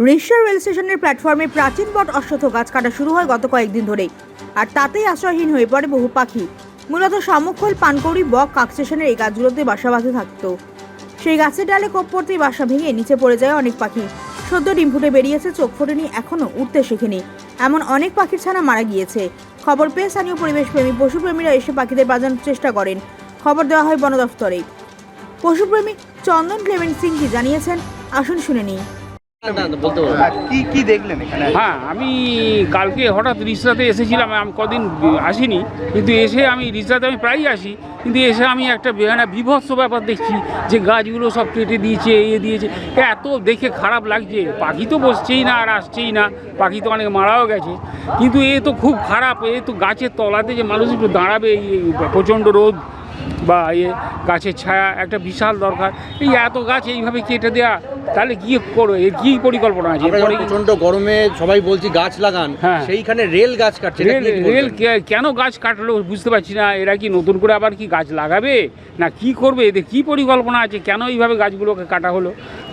রিশার rail স্টেশনের প্ল্যাটফর্মে প্রাচীন বট অশ্বত্থ গাছ কাটা শুরু হয় গত কয়েকদিন ধরেই। আর তাতেই আশ্রয়হীন হয়ে পড়ে বহু পাখি। মূলত শামুকখোল, পানকৌড়ি, বক, কাক স্টেশনের এই গাছগুলোতে বাসা বাঁধে থাকতো। সেই গাছের ডালে কোপ পড়তেই বাসা ভেঙে নিচে পড়ে যায় অনেক পাখি। সদ্য ডিম ফুটে বেরিয়েছে, চোখ ফোটেনি, এখনও উঠতে শেখেনি। এমন অনেক পাখির ছানা মারা গিয়েছে। খবর পেয়ে স্থানীয় পরিবেশপ্রেমী, পশুপ্রেমীরা এসে পাখিদের বাঁচানোর চেষ্টা করেন। খবর দেওয়া হয় বন দফতরে পশুপ্রেমী চন্দন ক্লেমেন্ট সিং কি জানিয়েছেন, আসুন শুনে নিই। কি কি দেখলেন এখানে? হ্যাঁ আমি কালকে হঠাৎ রিসরাতে এসেছিলাম আমি কদিন আসিনি কিন্তু এসে আমি রিসরাতে আমি প্রায়ই আসি কিন্তু এসে আমি একটা বেহানা বিভৎস ব্যাপার দেখছি যে গাছগুলো সব কেটে দিয়েছে ইয়ে দিয়েছে এত দেখে খারাপ লাগছে পাখি তো বসছেই না আর আসছেই না পাখি তো অনেক মারাও গেছে কিন্তু এ তো খুব খারাপ এ তো গাছের তলাতে যে মানুষ একটু দাঁড়াবে এই প্রচণ্ড রোদ বা ইয়ে গাছের ছায়া একটা বিশাল দরকার। এই এত গাছ এইভাবে কেটে দেওয়া তাহলে কি করো? এর কী পরিকল্পনা আছে? প্রচণ্ড গরমে সবাই বলছি গাছ লাগান হ্যাঁ। সেইখানে রেল গাছ কাটছে রেল কেন গাছ কাটলো বুঝতে পারছি না। এরা কি নতুন করে আবার কি গাছ লাগাবে? না কি করবে? এদের কি পরিকল্পনা আছে? কেন এইভাবে গাছগুলোকে কাটা হলো?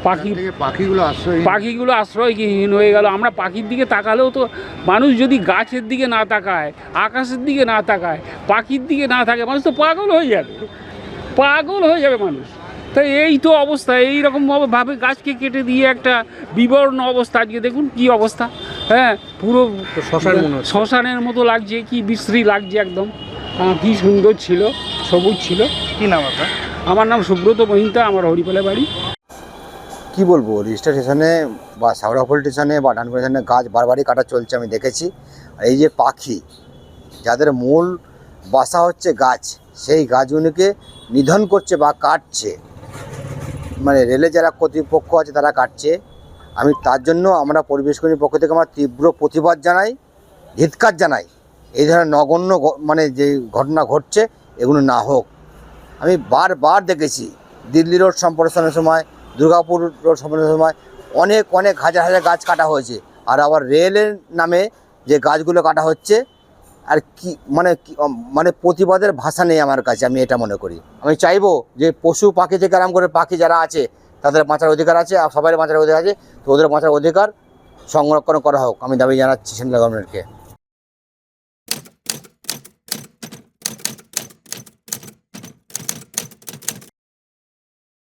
পাখি পাখিগুলো আশ্রয় পাখিগুলো আশ্রয়হীন হয়ে গেল। আমরা পাখির দিকে তাকালেও তো মানুষ যদি গাছের দিকে না তাকায় আকাশের দিকে না তাকায় পাখির দিকে না থাকে মানুষ তো পাগল হয়ে যাবে। পাগল হয়ে যাবে মানুষ। তো এই তো অবস্থা। এই রকম ভাবে গাছকে কেটে দিয়ে একটা বিবর্ণ অবস্থা আজকে। দেখুন কি অবস্থা। হ্যাঁ পুরো শ্মশানের মতো লাগছে কি বিশ্রী লাগছে একদম। কি সুন্দর ছিল সবুজ ছিল। কি নাম আপনার? আমার নাম সুব্রত মহিন্তা আমার হরিপালে বাড়ি। কি বলব? রেজিস্টার স্টেশনে বা সাউরাফল স্টেশনে বা ডানপুর স্টেশনে গাছ বারবারই কাটা চলছে আমি দেখেছি। আর এই যে পাখি, যাদের মূল বাসা হচ্ছে গাছ, সেই গাছগুলিকে নিধন করছে বা কাটছে। মানে রেলে যারা কর্তৃপক্ষ আছে তারা কাটছে। আমি তার জন্য আমরা পরিবেশ কর্মীর পক্ষ থেকে আমার তীব্র প্রতিবাদ জানাই, ধিৎকার জানাই। এই ধরনের নগণ্য মানে যে ঘটনা ঘটছে, এগুলো না হোক। আমি বারবার দেখেছি, দিল্লি রোড সম্প্রসারণের সময় দুর্গাপুর রোড সম্প্রসারণের সময় অনেক অনেক হাজার হাজার গাছ কাটা হয়েছে। আর আবার রেলের নামে যে গাছগুলো কাটা হচ্ছে, আর কি মানে মানে প্রতিবাদের ভাষা নেই আমার কাছে, আমি এটা মনে করি। আমি চাইব যে পশু, পাখি থেকে আরাম করে পাখি যারা আছে, তাদের বাঁচার অধিকার আছে, আর সবাই বাঁচার অধিকার আছে, তো ওদের বাঁচার অধিকার সংরক্ষণ করা হোক, আমি দাবি জানাচ্ছি সেন্ট্রাল গভর্নমেন্টকে